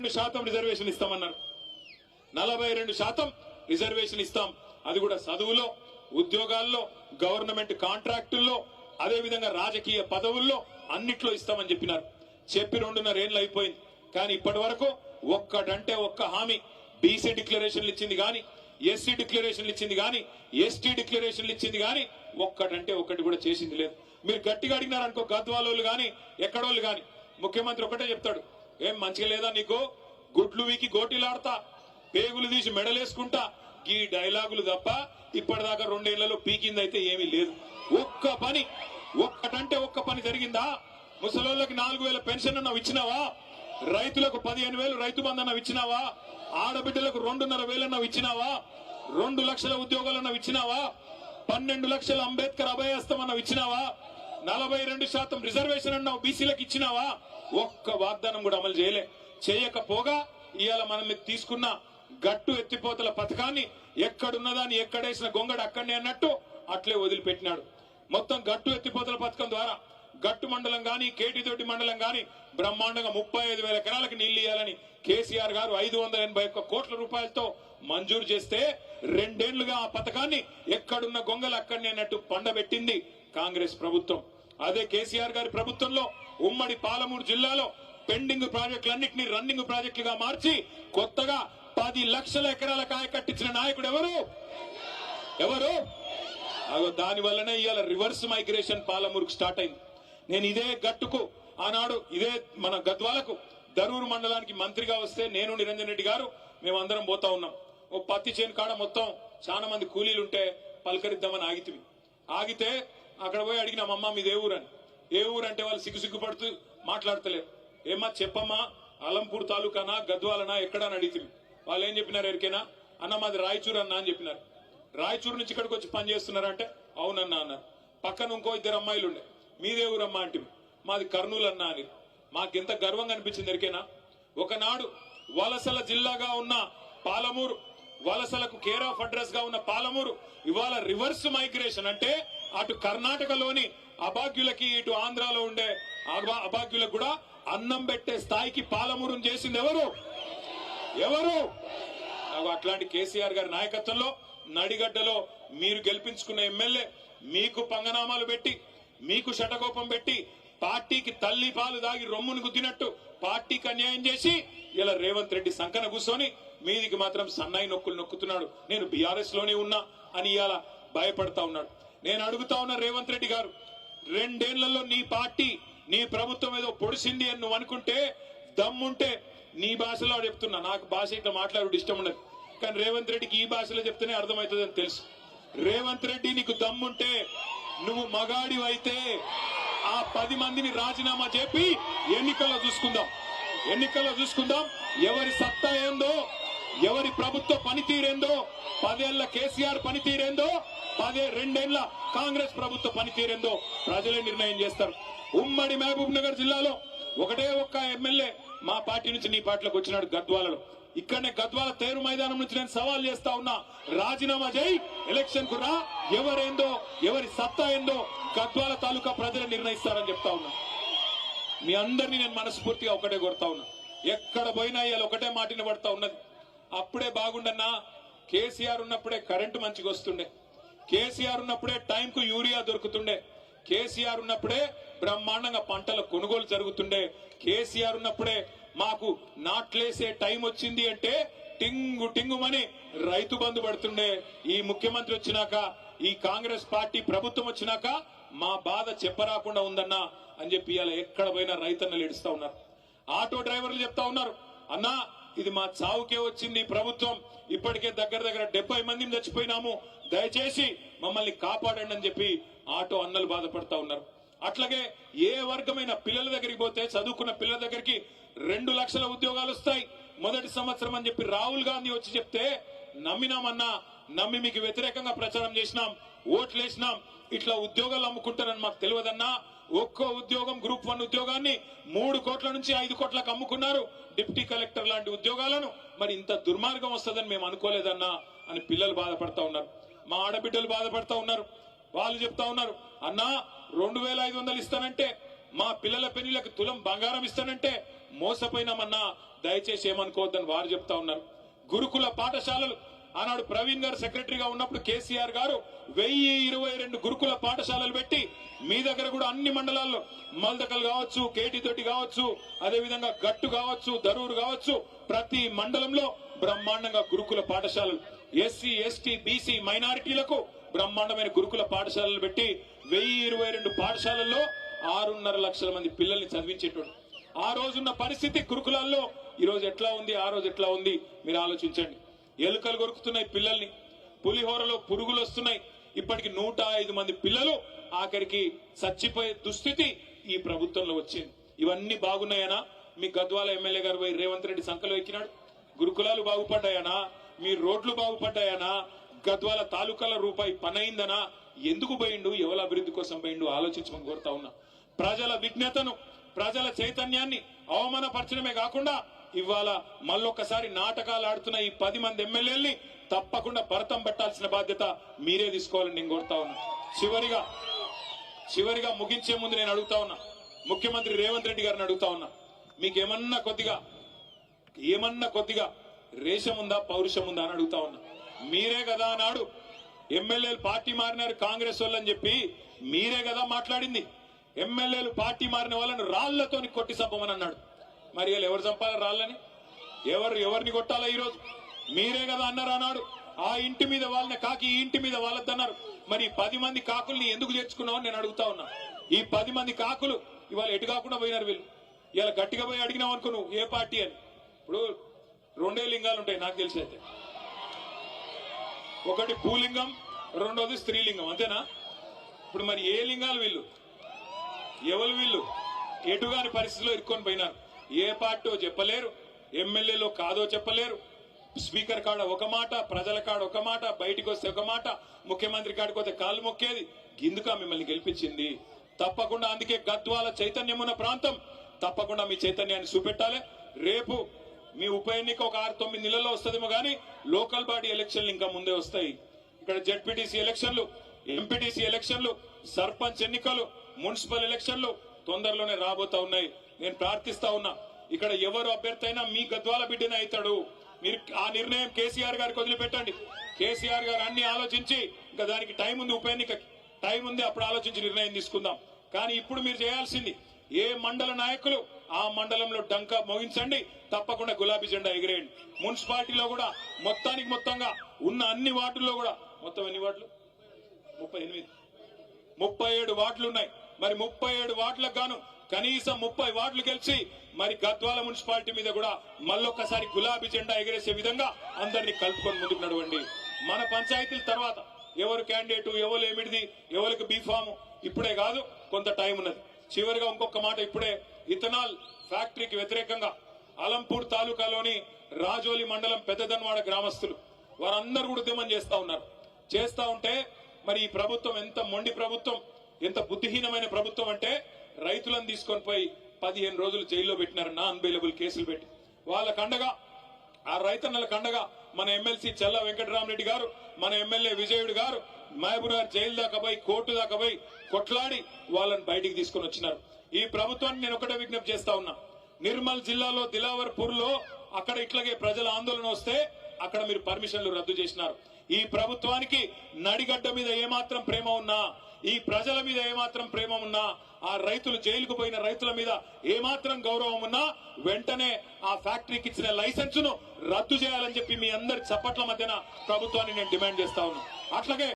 రెండు శాతం రిజర్వేషన్ ఇస్తామన్నారు. నలభై రెండు శాతం రిజర్వేషన్ ఇస్తాం. అది కూడా చదువులో ఉద్యోగాల్లో గవర్నమెంట్ కాంట్రాక్టుల్లో అదేవిధంగా రాజకీయ పదవుల్లో అన్నిట్లో ఇస్తామని చెప్పినారు. చెప్పి రెండున్నర ఏళ్ళు అయిపోయింది. కానీ ఇప్పటి వరకు ఒక్కటంటే ఒక్క హామీ. బీసీ డిక్లరేషన్లు ఇచ్చింది కానీ ఎస్సీ డిక్లరేషన్లు ఇచ్చింది కానీ ఎస్టీ డిక్లరేషన్లు ఇచ్చింది కానీ ఒక్కటంటే ఒక్కటి కూడా చేసింది లేదు. మీరు గట్టిగా అడిగినారనుకో గద్వాలోళ్ళు కానీ ఎక్కడోళ్ళు కానీ ముఖ్యమంత్రి ఒకటే చెప్తాడు. ఏం మంచిగా లేదా నీకు? గుడ్లు వీకి గోటీలాడతా. పేగులు తీసి మెడలేసుకుంటా. ఈ డైలాగులు తప్ప ఇప్పటిదాకా రెండేళ్ళలో పీకింది అయితే ఏమీ లేదు. ఒక్క పని ఒక్కటంటే ఒక్క పని జరిగిందా? ముసలోళ్ళకి నాలుగు వేల పెన్షన్ అన్నావు ఇచ్చినావా? రైతులకు పదిహేను వేలు రైతు బంధు ఇచ్చినావా? ఆడబిడ్డలకు రెండున్నర వేలన్న ఇచ్చినావా? రెండు లక్షల ఉద్యోగాలు ఇచ్చినావా? పన్నెండు లక్షల అంబేద్కర్ అభయస్తం అన్నావు ఇచ్చినావా? నలభై రెండు శాతం రిజర్వేషన్ అన్నావు బీసీలకు ఇచ్చినావా? ఒక్క వాగ్దానం కూడా అమలు చేయలే. చేయకపోగా ఇవాళ మనం మీద తీసుకున్న గట్టు ఎత్తిపోతల పథకాన్ని ఎక్కడున్నదాన్ని ఎక్కడేసిన గొంగడు అక్కడనే అన్నట్టు అట్లే వదిలిపెట్టినాడు. మొత్తం గట్టు ఎత్తిపోతల పథకం ద్వారా గట్టు మండలం గాని కేటితోటి మండలం గాని బ్రహ్మాండంగా ముప్పై ఐదు వేల ఎకరాలకు నీళ్ళు ఇవ్వాలని కేసీఆర్ గారు ఐదు వందల ఎనభై ఒక్క కోట్ల రూపాయలతో మంజూరు చేస్తే రెండేళ్ళుగా ఆ పథకాన్ని ఎక్కడున్న గొంగలు అక్కడనే అన్నట్టు పండబెట్టింది కాంగ్రెస్ ప్రభుత్వం. అదే కేసీఆర్ గారి ప్రభుత్వంలో ఉమ్మడి పాలమూరు జిల్లాలో పెండింగ్ ప్రాజెక్టులన్నింటినీ రన్నింగ్ ప్రాజెక్టులుగా మార్చి కొత్తగా పది లక్షల ఎకరాల కాయ కట్టించిన నాయకుడు ఎవరు? ఎవరు? అగో దాని వల్లనే ఇవాళ రివర్స్ మైగ్రేషన్ పాలమూరుకు స్టార్ట్ అయింది. నేను ఇదే గట్టుకు ఆనాడు ఇదే మన గద్వాలకు దరూరు మండలానికి మంత్రిగా వస్తే నేను నిరంజన్ రెడ్డి గారు మేమందరం పోతా ఉన్నాం. ఓ పత్తి చేను కాడ మొత్తం చాలా మంది కూలీలు ఉంటే పలకరిద్దామని ఆగితివి ఆగితే అక్కడ పోయి అడిగినాం అమ్మ మీది ఏ ఊరని? ఏ ఊరు అంటే వాళ్ళు సిగ్గు సిగ్గుపడుతూ మాట్లాడతలేరు ఏమ్మా చెప్పమ్మా అలంపూర్ తాలూకానా గద్వాలనా ఎక్కడా అని వాళ్ళు ఏం చెప్పినారు ఎరికేనా? అన్న మాది రాయచూర్ అన్న అని చెప్పినారు. రాయచూరు నుంచి ఇక్కడికి వచ్చి పని చేస్తున్నారంటే అవునన్నా అన్నారు. పక్కన ఇంకో ఇద్దరు అమ్మాయిలు ఉండే. మీదే ఊరమ్మా? అంటే మాది కర్నూలు అన్నా అని. మాకెంత గర్వంగా అనిపించింది ఎరికేనా? ఒకనాడు వలసల జిల్లాగా ఉన్న పాలమూరు వలసలకు కేర్ ఆఫ్ అడ్రస్గా ఉన్న పాలమూరు ఇవాళ రివర్స్ మైగ్రేషన్ అంటే అటు కర్ణాటకలోని అభాగ్యులకి ఇటు ఆంధ్రాలో ఉండే అభాగ్యులకు కూడా అన్నం పెట్టే స్థాయికి పాలమూరం చేసింది ఎవరు? ఎవరు? అట్లాంటి కేసీఆర్ గారి నాయకత్వంలో నడిగడ్డలో మీరు గెలిపించుకున్న ఎమ్మెల్యే మీకు పంగనామాలు పెట్టి మీకు శటకోపం పెట్టి పార్టీకి తల్లి పాలు దాగి రొమ్మును గుద్దినట్టు పార్టీకి అన్యాయం చేసి ఇలా రేవంత్ రెడ్డి సంకన కూర్చొని మీదికి మాత్రం సన్నాయి నొక్కులు నొక్కుతున్నాడు. నేను బీఆర్ఎస్లోనే ఉన్నా అని ఇలా భయపడతా ఉన్నాడు. నేను అడుగుతా ఉన్నా రేవంత్ రెడ్డి గారు రెండేళ్ళలో నీ పార్టీ నీ ప్రభుత్వం ఏదో పొడిసింది అని నువ్వు అనుకుంటే దమ్ముంటే నీ భాషలో చెప్తున్నా. నాకు భాష ఇట్లా మాట్లాడు ఇష్టం ఉండదు. కానీ రేవంత్ రెడ్డికి ఈ భాషలో చెప్తేనే అర్థమవుతుందని తెలుసు. రేవంత్ రెడ్డి నీకు దమ్ముంటే నువ్వు మగాడి అయితే ఆ పది మందిని రాజీనామా చెప్పి ఎన్నికల్లో చూసుకుందాం. ఎన్నికల్లో చూసుకుందాం. ఎవరి సత్తా ఏందో ఎవరి ప్రభుత్వ పనితీరేందో పదేళ్ళ కేసీఆర్ పనితీరేందో పదే రెండేళ్ళ కాంగ్రెస్ ప్రభుత్వ పనితీరేందో ప్రజలే నిర్ణయం చేస్తారు. ఉమ్మడి మహబూబ్ నగర్ జిల్లాలో ఒకటే ఒక్క ఎమ్మెల్యే మా పార్టీ నుంచి నీ పార్టీలోకి వచ్చినాడు గద్వాలలో. ఇక్కడనే గద్వాల తేరు మైదానం నుంచి నేను సవాల్ చేస్తా ఉన్నా రాజీనామా చేయి ఎలక్షన్కు రా ఎవరేందో ఎవరి సత్తా ఏందో గద్వాల తాలూకా ప్రజలు నిర్ణయిస్తారని చెప్తా ఉన్నా. మీ అందరినీ నేను మనస్ఫూర్తిగా ఒకటే కొడతా ఉన్నా. ఎక్కడ పోయినా ఇవాళ ఒకటే మాటిన పడతా ఉన్నది. అప్పుడే బాగుండన్నా కేసీఆర్ ఉన్నప్పుడే కరెంటు మంచిగా వస్తుండే. కేసీఆర్ ఉన్నప్పుడే టైంకు యూరియా దొరుకుతుండే. కేసీఆర్ ఉన్నప్పుడే బ్రహ్మాండంగా పంటల కొనుగోలు జరుగుతుండే. కేసీఆర్ ఉన్నప్పుడే మాకు నాట్లేసే టైం వచ్చింది అంటే టింగు టింగుమని రైతు బంధు పడుతుండే. ఈ ముఖ్యమంత్రి వచ్చినాక ఈ కాంగ్రెస్ పార్టీ ప్రభుత్వం వచ్చినాక మా బాధ చెప్పరాకుండా ఉందన్నా అని చెప్పి ఇలా ఎక్కడ పోయినా రైతన్నలు ఏడుస్తా ఉన్నారు. ఆటో డ్రైవర్లు చెప్తా ఉన్నారు. అన్నా ఇది మా చావుకే వచ్చింది ప్రభుత్వం. ఇప్పటికే దగ్గర దగ్గర డెబ్బై మందిని చచ్చిపోయినాము. దయచేసి మమ్మల్ని కాపాడండి అని చెప్పి ఆటో అన్నలు బాధపడతా ఉన్నారు. అట్లాగే ఏ వర్గమైన పిల్లల దగ్గరికి పోతే చదువుకున్న పిల్లల దగ్గరికి రెండు లక్షల ఉద్యోగాలు వస్తాయి. మొదటి సంవత్సరం అని చెప్పి రాహుల్ గాంధీ వచ్చి చెప్తే నమ్మినామన్నా నమ్మి మీకు వ్యతిరేకంగా ప్రచారం చేసినాం ఓట్లు వేసినాం ఇట్లా ఉద్యోగాలు అమ్ముకుంటారని మాకు తెలియదన్నా ఒక్కో ఉద్యోగం గ్రూప్ వన్ ఉద్యోగాన్ని మూడు కోట్ల నుంచి ఐదు కోట్లకు అమ్ముకున్నారు డిప్టీ కలెక్టర్ లాంటి ఉద్యోగాలను. మరి ఇంత దుర్మార్గం వస్తుందని మేము అనుకోలేదన్నా అని పిల్లలు బాధపడతా ఉన్నారు. మా ఆడబిడ్డలు బాధపడతా ఉన్నారు. వాళ్ళు చెప్తా ఉన్నారు అన్నా రెండు వేల ఐదు వందలు ఇస్తానంటే మా పిల్లల పెళ్ళిలకు తులం బంగారం ఇస్తానంటే మోసపోయినామన్నా దయచేసి ఏమనుకోవద్దని వారు చెప్తా ఉన్నారు. గురుకుల పాఠశాలలు ఆనాడు ప్రవీణ్ గారు సెక్రటరీగా ఉన్నప్పుడు కేసీఆర్ గారు వెయ్యి ఇరవై రెండు గురుకుల పాఠశాలలు పెట్టి మీ దగ్గర కూడా అన్ని మండలాల్లో మల్దకల్ కావచ్చు కేటీ తోటి కావచ్చు అదేవిధంగా గట్టు కావచ్చు దరూరు కావచ్చు ప్రతి మండలంలో బ్రహ్మాండంగా గురుకుల పాఠశాలలు ఎస్సీ ఎస్టీ బీసీ మైనారిటీలకు బ్రహ్మాండమైన గురుకుల పాఠశాలలు పెట్టి వెయ్యి ఇరవై రెండు పాఠశాలల్లో ఆరున్నర లక్షల మంది పిల్లల్ని చదివించేటోడు ఆ రోజున్న పరిస్థితి గురుకులాల్లో ఈ రోజు ఎట్లా ఉంది ఆ రోజు ఎట్లా ఉంది మీరు ఆలోచించండి. ఎలుకలు కొరుకుతున్నాయి పిల్లల్ని. పులిహోరలో పురుగులు వస్తున్నాయి. ఇప్పటికి నూట ఐదు మంది పిల్లలు ఆఖరికి చచ్చిపోయే దుస్థితి ఈ ప్రభుత్వంలో వచ్చింది. ఇవన్నీ బాగున్నాయనా? మీ గద్వాల ఎమ్మెల్యే గారు పోయి రేవంత్ రెడ్డి సంఖలో ఎక్కినాడు. గురుకులాలు బాగుపడ్డాయనా? మీ రోడ్లు బాగుపడ్డాయనా? గద్వాల తాలూకాల రూపాయి పనైందనా? ఎందుకు పోయిండు? ఎవరి అభివృద్ధి కోసం పోయిండు? ఆలోచించమని కోరుతా ఉన్నా. ప్రజల విజ్ఞతను ప్రజల చైతన్యాన్ని అవమానపరచడమే కాకుండా ఇవాళ మళ్ళొక్కసారి నాటకాలు ఆడుతున్న ఈ పది మంది ఎమ్మెల్యేల్ని తప్పకుండా భరతం పెట్టాల్సిన బాధ్యత మీరే తీసుకోవాలని నేను కోరుతా ఉన్నా. చివరిగా చివరిగా ముగించే ముందు నేను అడుగుతా ఉన్నా. ముఖ్యమంత్రి రేవంత్ రెడ్డి గారిని అడుగుతా ఉన్నా. మీకేమన్నా కొద్దిగా ఏమన్నా కొద్దిగా రేషం ఉందా పౌరుషం ఉందా అని అడుగుతా ఉన్నా. మీరే కదా అన్నాడు. ఎమ్మెల్యేలు పార్టీ మారినారు కాంగ్రెస్ వాళ్ళని చెప్పి మీరే కదా మాట్లాడింది. ఎమ్మెల్యేలు పార్టీ మారిన వాళ్ళని రాళ్ళతో కొట్టి చంపమని అన్నాడు. మరి వీళ్ళు ఎవరు చంపాలి రాళ్ళని? ఎవరు ఎవరిని కొట్టాలా ఈరోజు? మీరే కదా అన్నారు అన్నాడు. ఆ ఇంటి మీద వాళ్ళని కాకి ఈ ఇంటి మీద వాళ్ళద్దన్నారు. మరి పది మంది కాకుల్ని ఎందుకు చేర్చుకున్నావు నేను అడుగుతా ఉన్నా. ఈ పది మంది కాకులు ఇవాళ ఎటు కాకుండా పోయినారు వీళ్ళు. ఇవాళ గట్టిగా పోయి అడిగినావు అనుకో నువ్వు ఏ పార్టీ అని. ఇప్పుడు రెండే లింగాలు ఉంటాయి నాకు తెలిసి అయితే. ఒకటి భూలింగం రెండోది స్త్రీలింగం అంతేనా? ఇప్పుడు మరి ఏ లింగాలు వీళ్ళు? ఎవరు వీళ్ళు? ఎటుగాని పరిస్థితిలో ఇరుక్కొని పోయినారు. ఏ పార్టీ చెప్పలేరు ఎమ్మెల్యేలో కాదో చెప్పలేరు స్పీకర్ కాడ ఒక మాట ప్రజల కాడ ఒక మాట బయటకు వస్తే ఒక మాట ముఖ్యమంత్రి కాడికి వస్తే కాళ్ళు మొక్కేది. గిందుక మిమ్మల్ని గెలిపించింది. తప్పకుండా అందుకే గద్వాల చైతన్యం ఉన్న ప్రాంతం. తప్పకుండా మీ చైతన్యాన్ని చూపెట్టాలి. రేపు మీ ఉప ఎన్నిక ఒక ఆరు తొమ్మిది నెలల్లో వస్తుందేమో కానీ లోకల్ బాడీ ఎలక్షన్లు ఇంకా ముందే వస్తాయి. ఇక్కడ జెడ్పీటీసీ ఎలక్షన్లు ఎంపీటీసీ ఎలక్షన్లు సర్పంచ్ ఎన్నికలు మున్సిపల్ ఎలక్షన్లు తొందరలోనే రాబోతా ఉన్నాయి. నేను ప్రార్థిస్తా ఉన్నా ఇక్కడ ఎవరు అభ్యర్థి అయినా మీ గద్వాల బిడ్డనే అవుతాడు. మీరు ఆ నిర్ణయం కేసీఆర్ గారికి వదిలిపెట్టండి. కేసీఆర్ గారు అన్ని ఆలోచించి ఇంకా దానికి టైం ఉంది ఉప ఎన్నిక టైం ఉంది అప్పుడు ఆలోచించి నిర్ణయం తీసుకుందాం. కానీ ఇప్పుడు మీరు చేయాల్సింది ఏ మండల నాయకులు ఆ మండలంలో డంకా మోగించండి తప్పకుండా గులాబీ జెండా ఎగిరేయండి. మున్సిపాలిటీలో కూడా మొత్తానికి మొత్తంగా ఉన్న అన్ని వార్డుల్లో కూడా మొత్తం ఎన్ని వార్డులు? ముప్పై ఎనిమిది. ముప్పై ఏడు వార్డులు ఉన్నాయి. మరి ముప్పై ఏడు వార్డులకు గాను కనీసం ముప్పై వార్డులు గెలిచి మరి గద్వాల మున్సిపాలిటీ మీద కూడా మళ్ళొక్కసారి గులాబీ జెండా ఎగరేసే విధంగా అందరినీ కలుపుకొని ముందుకు నడవండి. మన పంచాయతీల తర్వాత ఎవరు క్యాండిడేట్ ఎవరు ఏమిటిది ఎవరికి బీఫామ్ ఇప్పుడే కాదు కొంత టైం ఉన్నది. చివరిగా ఇంకొక మాట ఇప్పుడే ఇథనాల్ ఫ్యాక్టరీకి వ్యతిరేకంగా అలంపూర్ తాలూకాలోని రాజోలి మండలం పెద్దదన్వాడ గ్రామస్తులు వారందరూ కూడా ఉద్యమం చేస్తా ఉన్నారు. చేస్తా ఉంటే మరి ఈ ప్రభుత్వం ఎంత మొండి ప్రభుత్వం ఎంత బుద్ధిహీనమైన ప్రభుత్వం అంటే రైతులను తీసుకొని పోయి పదిహేను రోజులు జైల్లో పెట్టినారు నా అవైలబుల్ కేసులు పెట్టి. వాళ్ళకు అండగా ఆ రైతన్నల కండగా మన ఎమ్మెల్సీ చెల్ల వెంకటరామరెడ్డి గారు మన ఎమ్మెల్యే విజయుడు గారు మహబూబ్నగర్ జైలు దాకా పోయి కోర్టు దాకా పోయి కొట్లాడి వాళ్ళని బయటికి తీసుకొని వచ్చినారు. ఈ ప్రభుత్వాన్ని నేను ఒకటే విజ్ఞప్తి చేస్తా ఉన్నా. నిర్మల్ జిల్లాలో దిలావర్పూర్లో అక్కడ ఇట్లాగే ప్రజల ఆందోళన వస్తే అక్కడ మీరు పర్మిషన్లు రద్దు చేసినారు. ఈ ప్రభుత్వానికి నడిగడ్డ మీద ఏమాత్రం ప్రేమ ఉన్నా ఈ ప్రజల మీద ఏమాత్రం ప్రేమ ఉన్నా ఆ రైతులు జైలుకు పోయిన రైతుల మీద ఏమాత్రం గౌరవం ఉన్నా వెంటనే ఆ ఫ్యాక్టరీకి ఇచ్చిన లైసెన్స్ను రద్దు చేయాలని చెప్పి మీ అందరి చప్పట్ల మధ్యన ప్రభుత్వాన్ని నేను డిమాండ్ చేస్తా ఉన్నా అట్లాగే